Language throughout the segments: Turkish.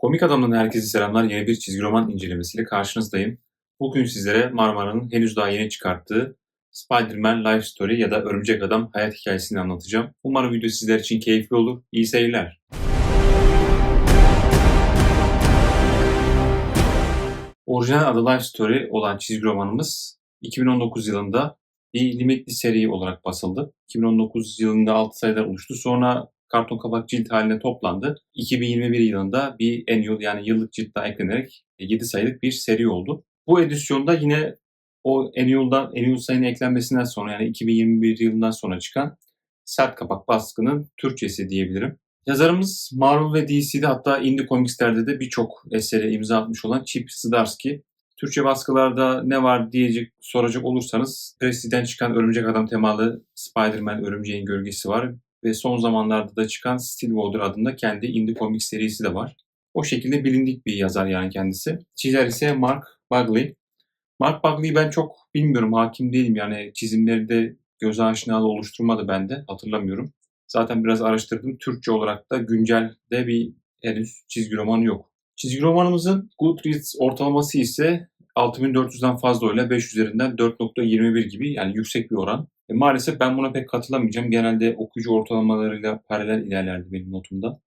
Komik Adam'dan herkese selamlar. Yeni bir çizgi roman incelemesiyle karşınızdayım. Bugün sizlere Marmara'nın henüz daha yeni çıkarttığı Spider-Man Life Story ya da Örümcek Adam hayat hikayesini anlatacağım. Umarım video sizler için keyifli olur. İyi seyirler. Orijinal adı Life Story olan çizgi romanımız 2019 yılında bir limitli seri olarak basıldı. 2019 yılında 6 sayılar oluştu. Sonra karton kapak cilt haline toplandı. 2021 yılında bir annual yani yıllık cilt daha eklenerek 7 sayılık bir seri oldu. Bu edisyonda yine o annual'dan annual sayının eklenmesinden sonra yani 2021 yılından sonra çıkan sert kapak baskının Türkçesi diyebilirim. Yazarımız Marvel ve DC'de hatta Indie Comics'lerde de birçok esere imza atmış olan Chip Zdarsky. Türkçe baskılarda ne var diyecek soracak olursanız Prestige'den çıkan Örümcek Adam temalı Spider-Man Örümceğin Gölgesi var ve son zamanlarda da çıkan Stillwater adında kendi indie komik serisi de var. O şekilde bilindik bir yazar yani kendisi. Çizer ise Mark Bagley. Mark Bagley'i ben çok bilmiyorum, hakim değilim yani çizimleri de göz aşinalığı oluşturmadı bende, hatırlamıyorum. Zaten biraz araştırdım. Türkçe olarak da güncelde bir henüz çizgi romanı yok. Çizgi romanımızın Goodreads ortalaması ise 6400'den fazla öyle 5 üzerinden 4.21 gibi yani yüksek bir oran. E, maalesef ben buna pek katılamayacağım. Genelde okuyucu ortalamalarıyla paralel ilerlerdi benim notumda.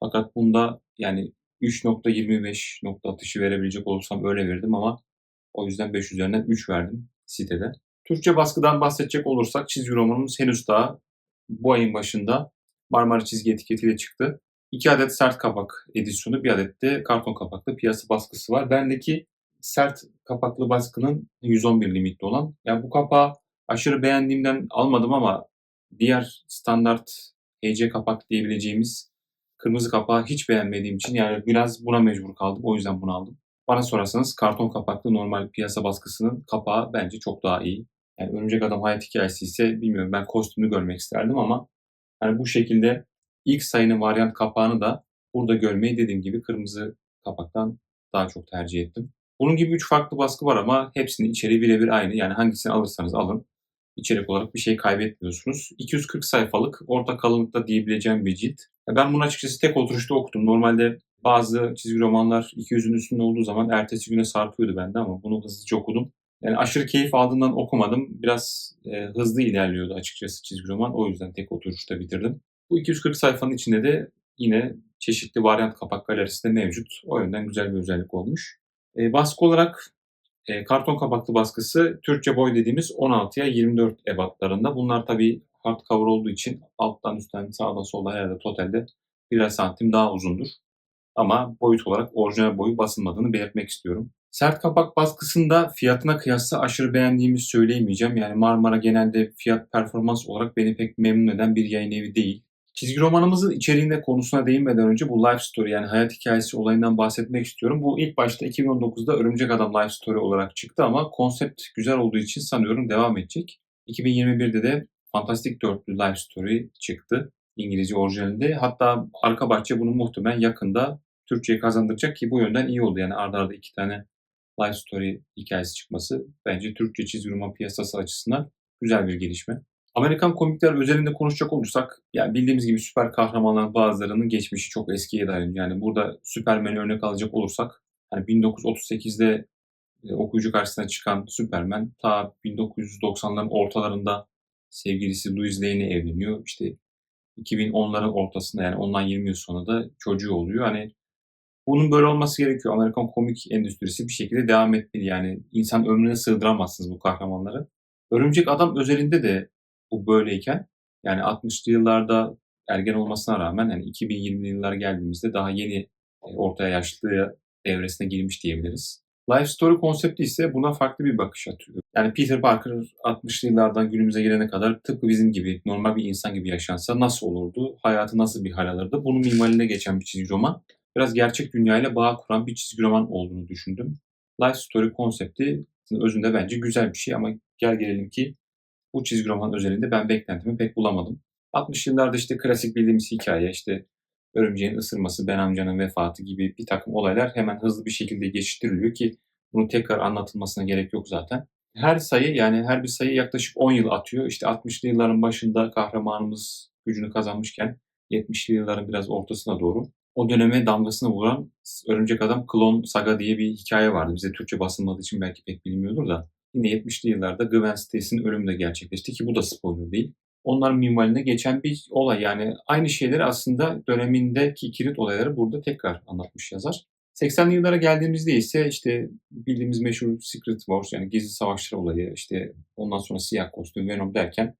Fakat bunda yani 3.25 nokta atışı verebilecek olursam öyle verdim ama o yüzden 5 üzerinden 3 verdim sitede. Türkçe baskıdan bahsedecek olursak çizgi romanımız henüz daha bu ayın başında Marmara çizgi etiketiyle çıktı. 2 adet sert kapak edisyonu, bir adet de karton kapaklı piyasa baskısı var. Bendeki sert kapaklı baskının 111 limitli olan. Yani bu kapağı aşırı beğendiğimden almadım ama diğer standart HC kapak diyebileceğimiz kırmızı kapağı hiç beğenmediğim için yani biraz buna mecbur kaldım. O yüzden bunu aldım. Bana sorarsanız karton kapaklı normal piyasa baskısının kapağı bence çok daha iyi. Yani Örümcek Adam hayat hikayesi ise bilmiyorum ben kostümü görmek isterdim ama yani bu şekilde ilk sayının varyant kapağını da burada görmeyi dediğim gibi kırmızı kapaktan daha çok tercih ettim. Bunun gibi 3 farklı baskı var ama hepsinin içeriği birebir aynı. Yani hangisini alırsanız alın içerik olarak bir şey kaybetmiyorsunuz. 240 sayfalık orta kalınlıkta diyebileceğim bir cilt. Ben bunu açıkçası tek oturuşta okudum. Normalde bazı çizgi romanlar 200'ün üstünde olduğu zaman ertesi güne sarkıyordu bende ama bunu hızlıca okudum. Yani aşırı keyif aldığından okumadım. Biraz e, hızlı ilerliyordu açıkçası çizgi roman. O yüzden tek oturuşta bitirdim. Bu 240 sayfanın içinde de yine çeşitli varyant kapak galerisi de mevcut. O yönden güzel bir özellik olmuş. E, baskı olarak e, karton kapaklı baskısı Türkçe boy dediğimiz 16'ya 24 ebatlarında. Bunlar tabii hardcover olduğu için alttan üstten sağdan soldan herhalde totalde birer santim daha uzundur. Ama boyut olarak orijinal boyu basılmadığını belirtmek istiyorum. Sert kapak baskısında fiyatına kıyasla aşırı beğendiğimi söyleyemeyeceğim. Yani Marmara genelde fiyat performans olarak beni pek memnun eden bir yayın evi değil. Çizgi romanımızın içeriğinde konusuna değinmeden önce bu life story yani hayat hikayesi olayından bahsetmek istiyorum. Bu ilk başta 2019'da Örümcek Adam life story olarak çıktı ama konsept güzel olduğu için sanıyorum devam edecek. 2021'de de Fantastic Dörtlü life story çıktı İngilizce orijinalinde. Hatta arka bahçe bunu muhtemelen yakında Türkçe'ye kazandıracak ki bu yönden iyi oldu. Yani arda arda iki tane life story hikayesi çıkması bence Türkçe çizgi roman piyasası açısından güzel bir gelişme. Amerikan komikler özelinde konuşacak olursak yani bildiğimiz gibi süper kahramanların bazılarının geçmişi çok eskiye dayanıyor. Yani burada Superman'i örnek alacak olursak yani 1938'de e, okuyucu karşısına çıkan Superman ta 1990'ların ortalarında sevgilisi Louis Lane'e evleniyor. İşte 2010'ların ortasında yani ondan 20 yıl sonra da çocuğu oluyor. Hani bunun böyle olması gerekiyor. Amerikan komik endüstrisi bir şekilde devam etmeli. Yani insan ömrüne sığdıramazsınız bu kahramanları. Örümcek Adam özelinde de bu böyleyken yani 60'lı yıllarda ergen olmasına rağmen yani 2020'li yıllara geldiğimizde daha yeni e, ortaya yaşlı evresine girmiş diyebiliriz. Life Story konsepti ise buna farklı bir bakış atıyor. Yani Peter Parker 60'lı yıllardan günümüze gelene kadar tıpkı bizim gibi normal bir insan gibi yaşansa nasıl olurdu? Hayatı nasıl bir hal alırdı? Bunun mimarine geçen bir çizgi roman. Biraz gerçek dünyayla bağ kuran bir çizgi roman olduğunu düşündüm. Life Story konsepti özünde bence güzel bir şey ama gel gelelim ki bu çizgi roman özelinde ben beklentimi pek bulamadım. 60 yıllarda işte klasik bildiğimiz hikaye işte örümceğin ısırması, Ben amcanın vefatı gibi bir takım olaylar hemen hızlı bir şekilde geçiştiriliyor ki bunu tekrar anlatılmasına gerek yok zaten. Her sayı yani her bir sayı yaklaşık 10 yıl atıyor. İşte 60'lı yılların başında kahramanımız gücünü kazanmışken 70'li yılların biraz ortasına doğru o döneme damgasını vuran Örümcek Adam Klon Saga diye bir hikaye vardı. Bize Türkçe basılmadığı için belki pek bilmiyordur da. Yine 70'li yıllarda Gwen Stacy'nin ölümü de gerçekleşti ki bu da spoiler değil. Onların minvalinde geçen bir olay yani aynı şeyleri aslında dönemindeki kilit olayları burada tekrar anlatmış yazar. 80'li yıllara geldiğimizde ise işte bildiğimiz meşhur Secret Wars yani gizli savaşlar olayı işte ondan sonra siyah kostüm Venom derken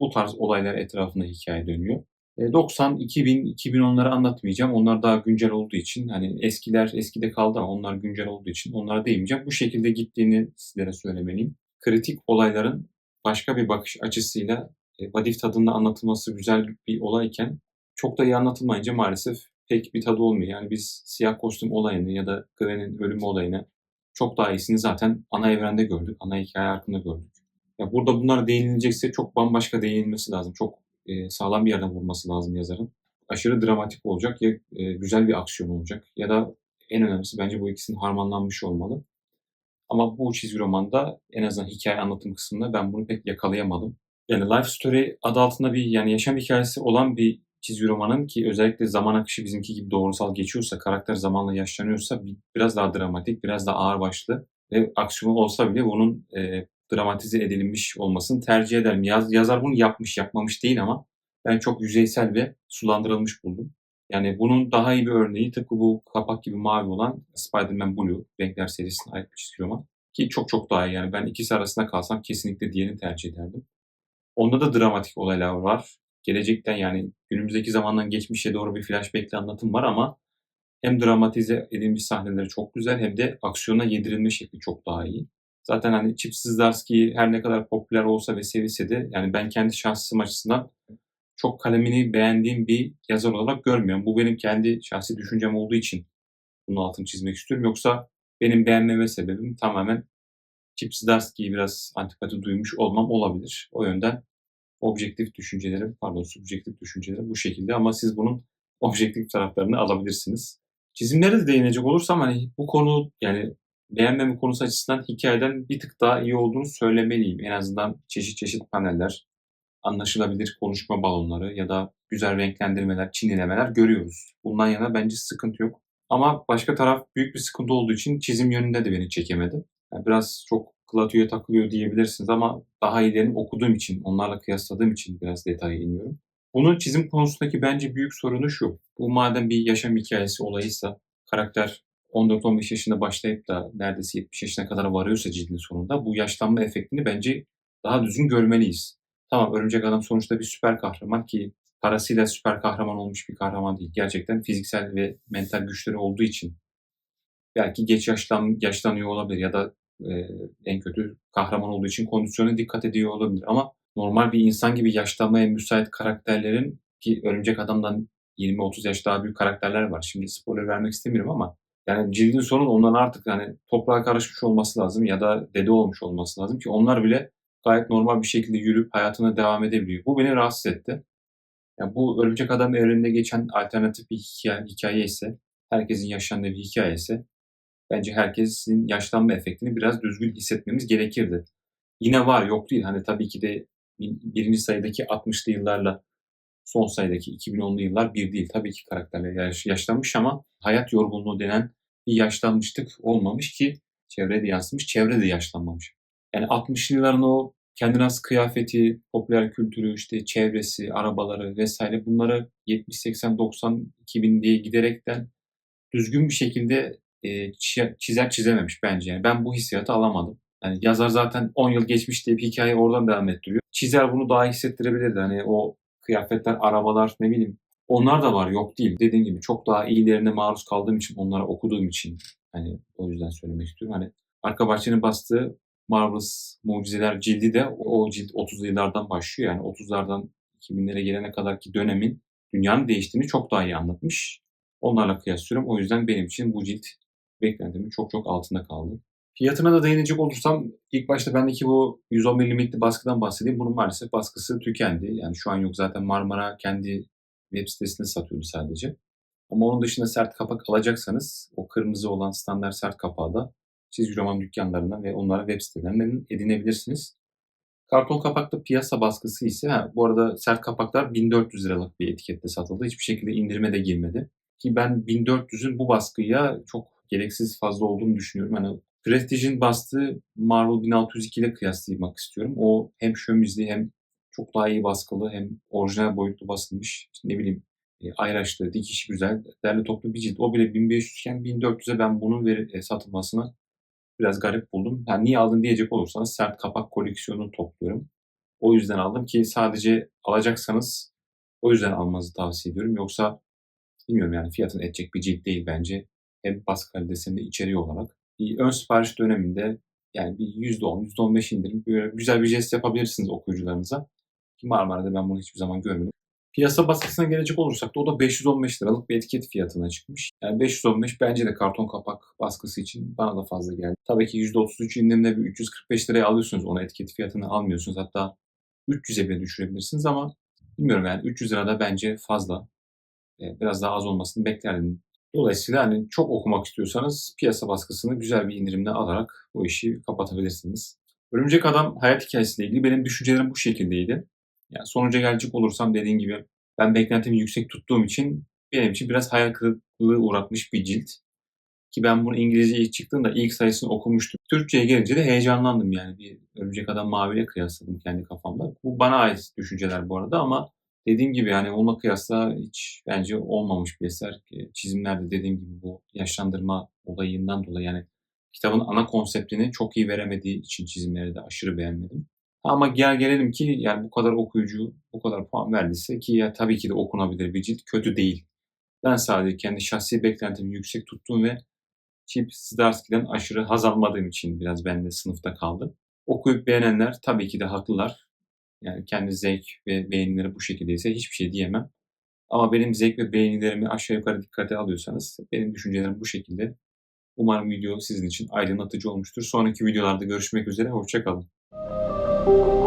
bu tarz olaylar etrafında hikaye dönüyor. 90, 2000, 2010'ları anlatmayacağım. Onlar daha güncel olduğu için hani eskiler eskide kaldı ama onlar güncel olduğu için onlara değinmeyeceğim. Bu şekilde gittiğini sizlere söylemeliyim. Kritik olayların başka bir bakış açısıyla e, Vadif tadında anlatılması güzel bir olayken çok da iyi anlatılmayınca maalesef pek bir tadı olmuyor. Yani biz siyah kostüm olayını ya da Gwen'in ölümü olayını çok daha iyisini zaten ana evrende gördük. Ana hikaye hakkında gördük. Ya burada bunlar değinilecekse çok bambaşka değinilmesi lazım. Çok e, sağlam bir yerden vurması lazım yazarın. Aşırı dramatik olacak ya e, güzel bir aksiyon olacak ya da en önemlisi bence bu ikisinin harmanlanmış olmalı. Ama bu çizgi romanda en azından hikaye anlatım kısmında ben bunu pek yakalayamadım. Yani Life Story adı altında bir yani yaşam hikayesi olan bir çizgi romanın ki özellikle zaman akışı bizimki gibi doğrusal geçiyorsa, karakter zamanla yaşlanıyorsa biraz daha dramatik, biraz daha ağır başlı ve aksiyon olsa bile bunun e, dramatize edilmiş olmasını tercih ederim. Yaz, yazar bunu yapmış, yapmamış değil ama ben çok yüzeysel ve sulandırılmış buldum. Yani bunun daha iyi bir örneği tıpkı bu kapak gibi mavi olan Spider-Man Blue, Renkler serisine ait bir çizgi roman. Ki çok çok daha iyi yani ben ikisi arasında kalsam kesinlikle diğerini tercih ederdim. Onda da dramatik olaylar var. Gelecekten yani günümüzdeki zamandan geçmişe doğru bir flashback'li anlatım var ama hem dramatize edilmiş sahneleri çok güzel hem de aksiyona yedirilme şekli çok daha iyi. Zaten hani Chip Zdarsky her ne kadar popüler olsa ve sevilse de yani ben kendi şahsım açısından çok kalemini beğendiğim bir yazar olarak görmüyorum. Bu benim kendi şahsi düşüncem olduğu için bunun altını çizmek istiyorum. Yoksa benim beğenmeme sebebim tamamen Chip Zdarsky'yi biraz antipati duymuş olmam olabilir. O yönden objektif düşüncelerim, pardon subjektif düşüncelerim bu şekilde ama siz bunun objektif taraflarını alabilirsiniz. Çizimlere de değinecek olursam hani bu konu yani beğenmeme konusu açısından hikayeden bir tık daha iyi olduğunu söylemeliyim. En azından çeşit çeşit paneller, anlaşılabilir konuşma balonları ya da güzel renklendirmeler, çinilemeler görüyoruz. Bundan yana bence sıkıntı yok. Ama başka taraf büyük bir sıkıntı olduğu için çizim yönünde de beni çekemedi. Yani biraz çok klatüye takılıyor diyebilirsiniz ama daha iyilerini okuduğum için, onlarla kıyasladığım için biraz detaya iniyorum. Bunun çizim konusundaki bence büyük sorunu şu. Bu madem bir yaşam hikayesi olayıysa karakter 14-15 yaşında başlayıp da neredeyse 70 yaşına kadar varıyorsa cildin sonunda bu yaşlanma efektini bence daha düzgün görmeliyiz. Tamam Örümcek Adam sonuçta bir süper kahraman ki parasıyla süper kahraman olmuş bir kahraman değil. Gerçekten fiziksel ve mental güçleri olduğu için belki geç yaşlan, yaşlanıyor olabilir ya da e, en kötü kahraman olduğu için kondisyona dikkat ediyor olabilir. Ama normal bir insan gibi yaşlanmaya müsait karakterlerin ki Örümcek Adam'dan 20-30 yaş daha büyük karakterler var. Şimdi spoiler vermek istemiyorum ama yani cildin sonu ondan artık yani toprağa karışmış olması lazım ya da dede olmuş olması lazım ki onlar bile gayet normal bir şekilde yürüyüp hayatına devam edebiliyor. Bu beni rahatsız etti. Yani bu Örümcek Adam evreninde geçen alternatif bir hikaye, hikaye ise, herkesin yaşandığı bir hikaye ise bence herkesin yaşlanma efektini biraz düzgün hissetmemiz gerekirdi. Yine var yok değil. Hani tabii ki de birinci sayıdaki 60'lı yıllarla son sayıdaki 2010'lu yıllar bir değil. Tabii ki karakterler yaş, yaşlanmış ama hayat yorgunluğu denen bir yaşlanmışlık olmamış ki çevre de yansımış, çevre de yaşlanmamış. Yani 60'lı yılların o kendine has kıyafeti, popüler kültürü, işte çevresi, arabaları vesaire bunları 70, 80, 90, 2000 diye giderekten düzgün bir şekilde e, çizer çizememiş bence. Yani ben bu hissiyatı alamadım. Yani yazar zaten 10 yıl geçmiş diye bir hikaye oradan devam ettiriyor. Çizer bunu daha hissettirebilirdi. Hani o kıyafetler, arabalar ne bileyim onlar da var yok değil. Dediğim gibi çok daha iyilerine maruz kaldığım için, onlara okuduğum için hani o yüzden söylemek istiyorum. Hani arka bahçenin bastığı Marvelous Mucizeler cildi de o cilt 30'lu yıllardan başlıyor. Yani 30'lardan 2000'lere gelene kadar ki dönemin dünyanın değiştiğini çok daha iyi anlatmış. Onlarla kıyaslıyorum. O yüzden benim için bu cilt beklentimin çok çok altında kaldı. Fiyatına da değinecek olursam ilk başta bendeki bu 110 mm'li baskıdan bahsedeyim. Bunun maalesef baskısı tükendi. Yani şu an yok zaten Marmara kendi web sitesinde satıyordu sadece. Ama onun dışında sert kapak alacaksanız o kırmızı olan standart sert kapağı da çizgi roman dükkanlarından ve onlara web sitelerinden edinebilirsiniz. Karton kapaklı piyasa baskısı ise ha, bu arada sert kapaklar 1400 liralık bir etikette satıldı. Hiçbir şekilde indirime de girmedi. Ki ben 1400'ün bu baskıya çok gereksiz fazla olduğunu düşünüyorum. Hani Prestige'in bastığı Marvel 1602 ile kıyaslamak istiyorum. O hem şömizli hem çok daha iyi baskılı hem orijinal boyutlu basılmış. İşte ne bileyim e, ayraçlı, dikişi güzel, derli toplu bir cilt. O bile 1500 iken 1400'e ben bunun veri, e, satılmasını biraz garip buldum. Yani niye aldın diyecek olursanız sert kapak koleksiyonunu topluyorum. O yüzden aldım ki sadece alacaksanız o yüzden almanızı tavsiye ediyorum. Yoksa bilmiyorum yani fiyatın edecek bir cilt değil bence. Hem baskı kalitesinde içeriği olarak. Ön sipariş döneminde yani bir %10, %15 indirim böyle güzel bir jest yapabilirsiniz okuyucularınıza. Ki Marmara'da ben bunu hiçbir zaman görmedim. Piyasa baskısına gelecek olursak da o da 515 liralık bir etiket fiyatına çıkmış. Yani 515 bence de karton kapak baskısı için bana da fazla geldi. Tabii ki %33 indirimde bir 345 liraya alıyorsunuz onu etiket fiyatını almıyorsunuz. Hatta 300'e bile düşürebilirsiniz ama bilmiyorum yani 300 lira da bence fazla. Ee, biraz daha az olmasını beklerdim. Dolayısıyla hani çok okumak istiyorsanız piyasa baskısını güzel bir indirimle alarak bu işi kapatabilirsiniz. Örümcek Adam hayat hikayesiyle ilgili benim düşüncelerim bu şekildeydi. Yani sonuca gelecek olursam dediğim gibi ben beklentimi yüksek tuttuğum için benim için biraz hayal kırıklığı uğratmış bir cilt. Ki ben bunu İngilizce ilk çıktığında ilk sayısını okumuştum. Türkçe'ye gelince de heyecanlandım yani. Bir Örümcek Adam Mavi'yle kıyasladım kendi kafamda. Bu bana ait düşünceler bu arada ama dediğim gibi yani onunla kıyasla hiç bence olmamış bir eser. Çizimlerde dediğim gibi bu yaşlandırma olayından dolayı yani kitabın ana konseptini çok iyi veremediği için çizimleri de aşırı beğenmedim. Ama gel gelelim ki yani bu kadar okuyucu bu kadar puan verdiyse ki ya tabii ki de okunabilir bir cilt kötü değil. Ben sadece kendi şahsi beklentimi yüksek tuttum ve Chip Zdarsky'den aşırı haz almadığım için biraz bende sınıfta kaldı. Okuyup beğenenler tabii ki de haklılar. Yani kendi zevk ve beğenileri bu şekildeyse hiçbir şey diyemem. Ama benim zevk ve beğenilerimi aşağı yukarı dikkate alıyorsanız benim düşüncelerim bu şekilde. Umarım video sizin için aydınlatıcı olmuştur. Sonraki videolarda görüşmek üzere. Hoşçakalın.